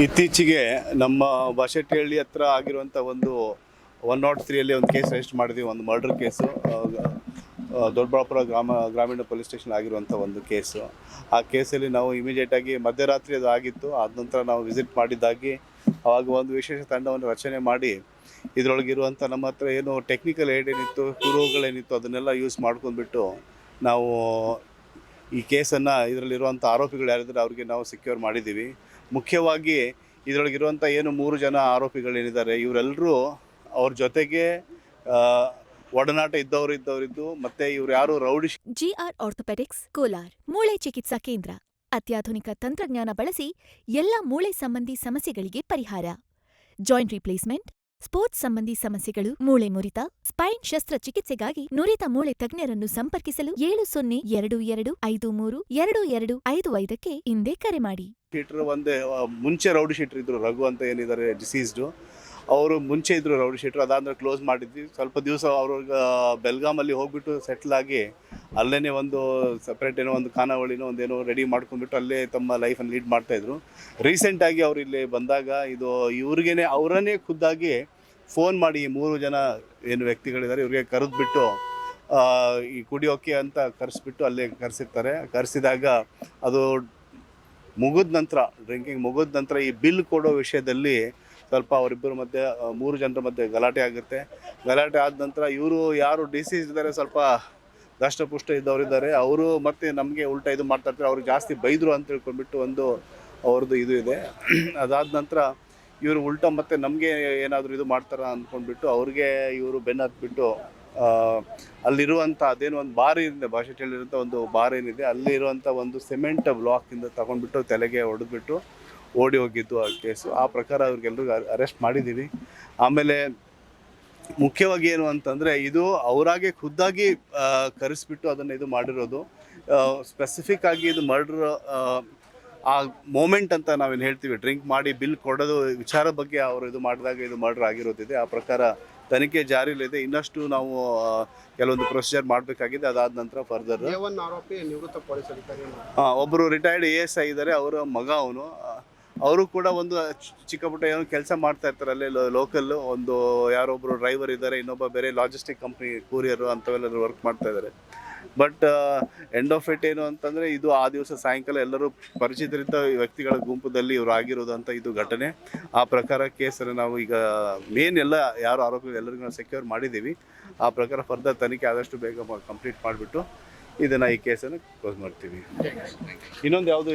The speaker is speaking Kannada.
ಇತ್ತೀಚೆಗೆ ನಮ್ಮ ಬಶೆಟ್ಟಿಹಳ್ಳಿ ಹತ್ರ ಆಗಿರುವಂಥ ಒಂದು ಒನ್ ನಾಟ್ ತ್ರೀಯಲ್ಲಿ ಒಂದು ಕೇಸ್ ರಿಜಿಸ್ಟರ್ ಮಾಡಿದ್ವಿ, ಒಂದು ಮರ್ಡರ್ ಕೇಸು ದೊಡ್ಡಬಳ್ಳಾಪುರ ಗ್ರಾಮ, ಗ್ರಾಮೀಣ ಪೊಲೀಸ್ ಸ್ಟೇಷನ್ ಆಗಿರುವಂಥ ಒಂದು ಕೇಸು ಆ ಕೇಸಲ್ಲಿ ನಾವು ಇಮಿಡಿಯೇಟಾಗಿ ಮಧ್ಯರಾತ್ರಿ ಅದು ಆಗಿತ್ತು. ಆದ ನಂತರ ನಾವು ವಿಸಿಟ್ ಮಾಡಿದ್ದಾಗಿ ಆವಾಗ ಒಂದು ವಿಶೇಷ ತಂಡವನ್ನು ರಚನೆ ಮಾಡಿ ಇದರೊಳಗಿರುವಂಥ ನಮ್ಮ ಹತ್ರ ಏನು ಟೆಕ್ನಿಕಲ್ ಏಡ್ ಏನಿತ್ತು, ಕುರುಹುಗಳೇನಿತ್ತು, ಅದನ್ನೆಲ್ಲ ಯೂಸ್ ಮಾಡ್ಕೊಂಡ್ಬಿಟ್ಟು ನಾವು ಈ ಕೇಸನ್ನು ಇದರಲ್ಲಿರುವಂಥ ಆರೋಪಿಗಳು ಯಾರಿದ್ರೆ ಅವ್ರಿಗೆ ನಾವು ಸೆಕ್ಯೂರ್ ಮಾಡಿದ್ದೀವಿ. ಮುಖ್ಯವಾಗಿ ಇದರೊಳಗಿರುವಂಥ ಏನು ಮೂರು ಜನ ಆರೋಪಿಗಳೇನಿದ್ದಾರೆ, ಇವರೆಲ್ಲರೂ ಅವ್ರ ಜೊತೆಗೆ ಒಡನಾಟ ಇದ್ದವರು ಇದ್ದವರಿದ್ದು, ಮತ್ತೆ ಇವ್ರು ಯಾರು ರೌಡಿ ಜಿಆರ್ ಆರ್ಥೋಪೆಡಿಕ್ಸ್, ಕೋಲಾರ್. ಮೂಳೆ ಚಿಕಿತ್ಸಾ ಕೇಂದ್ರ. ಅತ್ಯಾಧುನಿಕ ತಂತ್ರಜ್ಞಾನ ಬಳಸಿ ಎಲ್ಲ ಮೂಳೆ ಸಂಬಂಧಿ ಸಮಸ್ಯೆಗಳಿಗೆ ಪರಿಹಾರ. ಜಾಯಿಂಟ್ ರಿಪ್ಲೇಸ್ಮೆಂಟ್, ಸ್ಪೋರ್ಟ್ಸ್ ಸಂಬಂಧಿ ಸಮಸ್ಯೆಗಳು, ಮೂಳೆ ಮುರಿತ, ಸ್ಪೈನ್ ಶಸ್ತ್ರಚಿಕಿತ್ಸೆಗಾಗಿ ನುರಿತ ಮೂಳೆ ತಜ್ಞರನ್ನು ಸಂಪರ್ಕಿಸಲು ಏಳು ಸೊನ್ನೆ ಎರಡು ಎರಡು ಐದು ಮೂರು ಎರಡು ಎರಡು ಐದು ಐದಕ್ಕೆ ಹಿಂದೆ ಕರೆ ಮಾಡಿ. ಶೀಟ್ರ್ ಒಂದೇ ಮುಂಚೆ ರೌಡಿ ಶೀಟ್ರ್ ಇದ್ರು ರಘು ಅಂತ ಏನಿದ್ದಾರೆ ಡಿಸೀಸ್ಡು ಅವರು ಮುಂಚೆ ಇದ್ರು ರೌಡಿ ಶೀಟ್ರ್ ಅದಾದ್ರೆ ಕ್ಲೋಸ್ ಮಾಡಿದ್ವಿ. ಸ್ವಲ್ಪ ದಿವಸ ಅವ್ರಿಗೆ ಬೆಲ್ಗಾಮಲ್ಲಿ ಹೋಗ್ಬಿಟ್ಟು ಸೆಟ್ಲ್ ಆಗಿ ಅಲ್ಲೇ ಒಂದು ಸಪ್ರೇಟ್ ಏನೋ ಒಂದು ಖಾನಾವಳಿನೋ ಒಂದೇನೋ ರೆಡಿ ಮಾಡ್ಕೊಂಡ್ಬಿಟ್ಟು ಅಲ್ಲೇ ತಮ್ಮ ಲೈಫನ್ನು ಲೀಡ್ ಮಾಡ್ತಾಯಿದ್ರು ರೀಸೆಂಟಾಗಿ ಅವ್ರು ಇಲ್ಲಿ ಬಂದಾಗ ಇದು ಇವ್ರಿಗೇ ಅವರನ್ನೇ ಖುದ್ದಾಗಿ ಫೋನ್ ಮಾಡಿ ಮೂರು ಜನ ಏನು ವ್ಯಕ್ತಿಗಳಿದ್ದಾರೆ ಇವ್ರಿಗೆ ಕರೆದ್ಬಿಟ್ಟು ಈ ಕುಡಿಯೋಕೆ ಅಂತ ಕರೆಸ್ಬಿಟ್ಟು ಅಲ್ಲೇ ಕರೆಸಿರ್ತಾರೆ. ಕರೆಸಿದಾಗ ಅದು ಮುಗಿದ ನಂತರ ಡ್ರಿಂಕಿಂಗ್ ಮುಗಿದ ನಂತರ ಈ ಬಿಲ್ ಕೊಡೋ ವಿಷಯದಲ್ಲಿ ಸ್ವಲ್ಪ ಅವರಿಬ್ಬರ ಮಧ್ಯೆ ಮೂರು ಜನರ ಮಧ್ಯೆ ಗಲಾಟೆ ಆಗುತ್ತೆ. ಗಲಾಟೆ ಆದ ನಂತರ ಇವರು ಯಾರು ಡಿಸೀಸ್ ಇದ್ದಾರೆ ಸ್ವಲ್ಪ ದಷ್ಟಪುಷ್ಟ ಇದ್ದವರಿದ್ದಾರೆ. ಅವರು ಮತ್ತೆ ನಮಗೆ ಉಲ್ಟಾ ಇದು ಮಾಡ್ತಾ ಇರ್ತಾರೆ. ಅವ್ರಿಗೆ ಜಾಸ್ತಿ ಬೈದರು ಅಂತ ತಿಳ್ಕೊಂಡ್ಬಿಟ್ಟು ಒಂದು ಅವ್ರದ್ದು ಇದು ಇದೆ. ಅದಾದ ನಂತರ ಇವರು ಉಲ್ಟಾ ಮತ್ತೆ ನಮಗೆ ಏನಾದರೂ ಇದು ಮಾಡ್ತಾರ ಅಂದ್ಕೊಂಡ್ಬಿಟ್ಟು ಅವ್ರಿಗೆ ಇವರು ಬೆನ್ನು ಹತ್ಬಿಟ್ಟು ಅಲ್ಲಿರುವಂಥ ಅದೇನು ಒಂದು ಬಾರಿ ಭಾಷೆ ಹೇಳಿರುವಂಥ ಒಂದು ಬಾರ್ ಏನಿದೆ ಅಲ್ಲಿರುವಂಥ ಒಂದು ಸಿಮೆಂಟ್ ಬ್ಲಾಕಿಂದ ತಗೊಂಡ್ಬಿಟ್ಟು ತಲೆಗೆ ಹೊಡೆದ್ಬಿಟ್ಟು ಓಡಿ ಹೋಗಿದ್ದು ಆ ಕೇಸು ಆ ಪ್ರಕಾರ ಅವ್ರಿಗೆಲ್ರಿಗೂ ಅರೆಸ್ಟ್ ಮಾಡಿದ್ದೀವಿ. ಆಮೇಲೆ ಮುಖ್ಯವಾಗಿ ಏನು ಅಂತಂದರೆ, ಇದು ಅವರಾಗೆ ಖುದ್ದಾಗಿ ಕರೆಸ್ಬಿಟ್ಟು ಅದನ್ನು ಇದು ಮಾಡಿರೋದು. ಸ್ಪೆಸಿಫಿಕ್ ಆಗಿ ಇದು ಮರ್ಡ್ರ್ ಆ ಮೂಮೆಂಟ್ ಅಂತ ನಾವೇನು ಹೇಳ್ತೀವಿ ಡ್ರಿಂಕ್ ಮಾಡಿ ಬಿಲ್ ಕೊಡೋದು ವಿಚಾರ ಬಗ್ಗೆ ಅವರು ಇದು ಮಾಡಿದಾಗ ಇದು ಮರ್ಡ್ರ್ ಆಗಿರೋದಿದೆ. ಆ ಪ್ರಕಾರ ತನಿಖೆ ಜಾರಿಯಲ್ಲಿದೆ. ಇನ್ನಷ್ಟು ನಾವು ಕೆಲವೊಂದು ಪ್ರೊಸೀಜರ್ ಮಾಡಬೇಕಾಗಿದೆ. ಅದಾದ ನಂತರ ಫರ್ದರ್ ಒಬ್ಬರು ರಿಟೈರ್ಡ್ ಎ ಎಸ್ ಐ ಇದ್ದಾರೆ. ಅವರ ಮಗ ಅವನು. ಅವರು ಕೂಡ ಒಂದು ಚಿಕ್ಕ ಪುಟ್ಟ ಏನೋ ಕೆಲಸ ಮಾಡ್ತಾ ಇರ್ತಾರೆ ಅಲ್ಲೇ ಲೋಕಲ್ಲು ಒಂದು ಯಾರೊಬ್ಬರು ಡ್ರೈವರ್ ಇದ್ದಾರೆ ಇನ್ನೊಬ್ಬ ಬೇರೆ ಲಾಜಿಸ್ಟಿಕ್ ಕಂಪ್ನಿ ಕೂರಿಯರು ಅಂಥವೆಲ್ಲ ವರ್ಕ್ ಮಾಡ್ತಾ ಇದ್ದಾರೆ. ಬಟ್ ಎಂಡ್ ಆಫ್ ಇಟ್ ಏನು ಅಂತಂದರೆ ಇದು ಆ ದಿವಸ ಸಾಯಂಕಾಲ ಎಲ್ಲರೂ ಪರಿಚಿತರಿದ್ದ ವ್ಯಕ್ತಿಗಳ ಗುಂಪದಲ್ಲಿ ಇವರು ಆಗಿರೋದು ಅಂತ ಇದು ಘಟನೆ. ಆ ಪ್ರಕಾರ ಕೇಸನ್ನು ನಾವು ಈಗ ಮೇನ್ ಎಲ್ಲ ಯಾರು ಆರೋಪಿ ಎಲ್ಲರಿಗೂ ನಾವು ಸೆಕ್ಯೂರ್ ಮಾಡಿದ್ದೀವಿ. ಆ ಪ್ರಕಾರ ಫರ್ದರ್ ತನಿಖೆ ಆದಷ್ಟು ಬೇಗ ಕಂಪ್ಲೀಟ್ ಮಾಡಿಬಿಟ್ಟು ಇದನ್ನು ಈ ಕೇಸನ್ನು ಕ್ಲೋಸ್ ಮಾಡ್ತೀವಿ. ಇನ್ನೊಂದು ಯಾವುದು